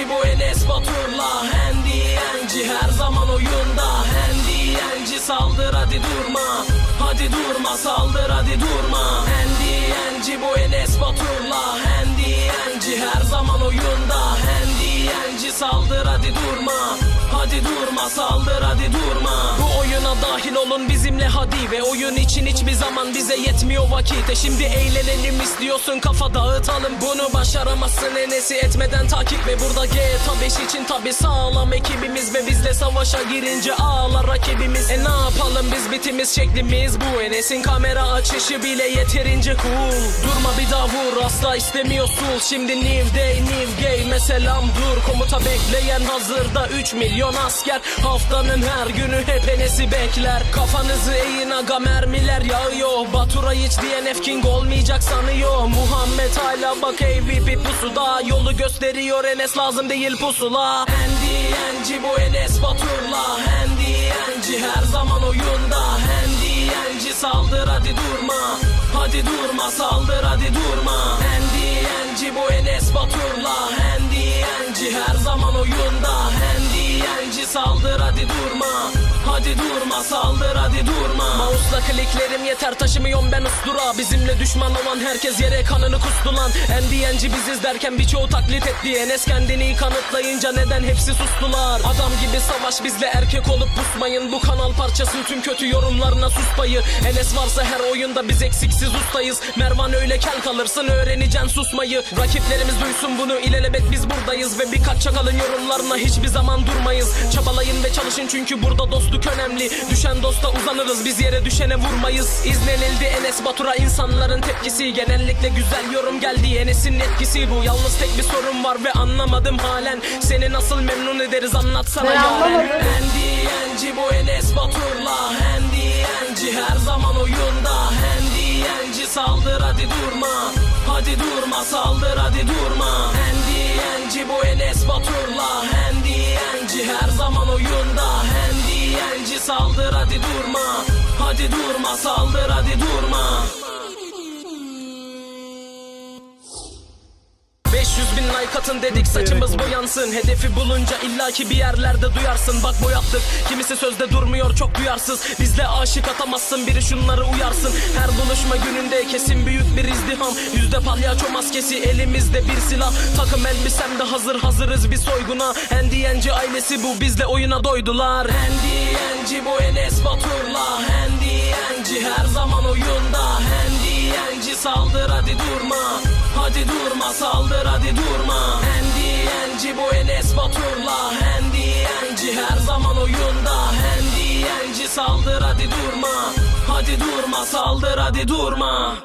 Hendiyenci bu Enes Batur'la Hendiyenci her zaman oyunda. Hendiyenci saldır hadi durma. Hadi durma saldır hadi durma. Hendiyenci bu Enes Batur'la Hendiyenci her zaman oyunda. Hendiyenci saldır hadi durma. Hadi durma saldır hadi durma Dahil olun bizimle hadi Ve oyun için hiçbir zaman bize yetmiyor vakit E şimdi eğlenelim istiyorsun kafa dağıtalım. Bunu başaramazsın enesi etmeden takip Ve burada GTA 5 için tabi sağlam ekibimiz Ve bizle savaşa girince ağlar rakibimiz. E yapalım biz bitimiz şeklimiz bu. Enes'in kamera açışı bile yeterince cool. Durma bir daha vur asla istemiyorsun. Şimdi new day new game selam dur. Komuta bekleyen hazırda 3 milyon asker. Haftanın her günü hep Enes'i bekler. Kafanızı eğin aga mermiler yağıyor. Batura hiç DNF King olmayacak sanıyor. Muhammed hala bak AVP pusuda. Yolu gösteriyor Enes lazım değil pusula. Hendiyenci bu Hadi durma saldır hadi durma. Hendiyenci bu Enes Batur'la Hendiyenci her zaman oyunda. Hendiyenci saldır hadi durma. Hadi durma saldır hadi durma. Mouse'la kliklerim yeter taşımıyorum ben ustura. Bizimle düşman olan herkes yere kanını kustu lan. Endiyenci biziz derken birçoğu taklit etti. Enes kendini kanıtlayınca neden hepsi sustular? Adam gibi savaş bizle erkek olup pusmayın Bu kanal parçası tüm kötü yorumlarına sus payı. Enes varsa her oyunda biz eksiksiz ustayız. Mervan öyle kel kalırsın öğreneceksin susmayı. Rakiplerimiz duysun bunu ilelebet biz buradayız. Ve birkaç çakalın yorumlarına hiçbir zaman durmayız. Çabalayın ve çalışın çünkü burada dostluk önemli. Düşen dosta uzanırız biz yere düşene vurmayız İzlenildi. Enes Batur'a insanların tepkisi. Genellikle güzel yorum geldi. Enes'in etkisi bu. Yalnız tek bir sorun var ve anlamadım halen. Seni nasıl memnun ederiz anlatsana yaren. anlamadım. Hendiyenci bu Enes Batur'la. Hendiyenci her zaman oyunda. Hendiyenci saldır hadi durma. Hadi durma saldır hadi durma. Hendiyenci bu Enes Batur'la. Hendiyenci her zaman oyunda. Hendiyenci saldır hadi durma Hadi durma saldır hadi durma. 500 bin like atın dedik saçımız boyansın. Hedefi bulunca illaki bir yerlerde duyarsın. Bak boyattık kimisi sözde durmuyor çok duyarsız. Bizde aşık atamazsın biri şunları uyarsın. Her buluşma gününde kesin büyük bir izdiham. Yüzde palyaço maskesi elimizde bir silah. Takım elbisem de hazır hazırız bir soyguna. Hendiyenci ailesi bu bizle oyuna doydular. Hendiyenci bu Enes Batur'la Hendiyenci her zaman oyunda. Hendiyenci saldır hadi durma. Hadi durma saldır hadi durma. Hendiyenci bu Enes Batur'la. Hendiyenci her zaman oyunda. Hendiyenci saldır hadi durma. Hadi durma saldır hadi durma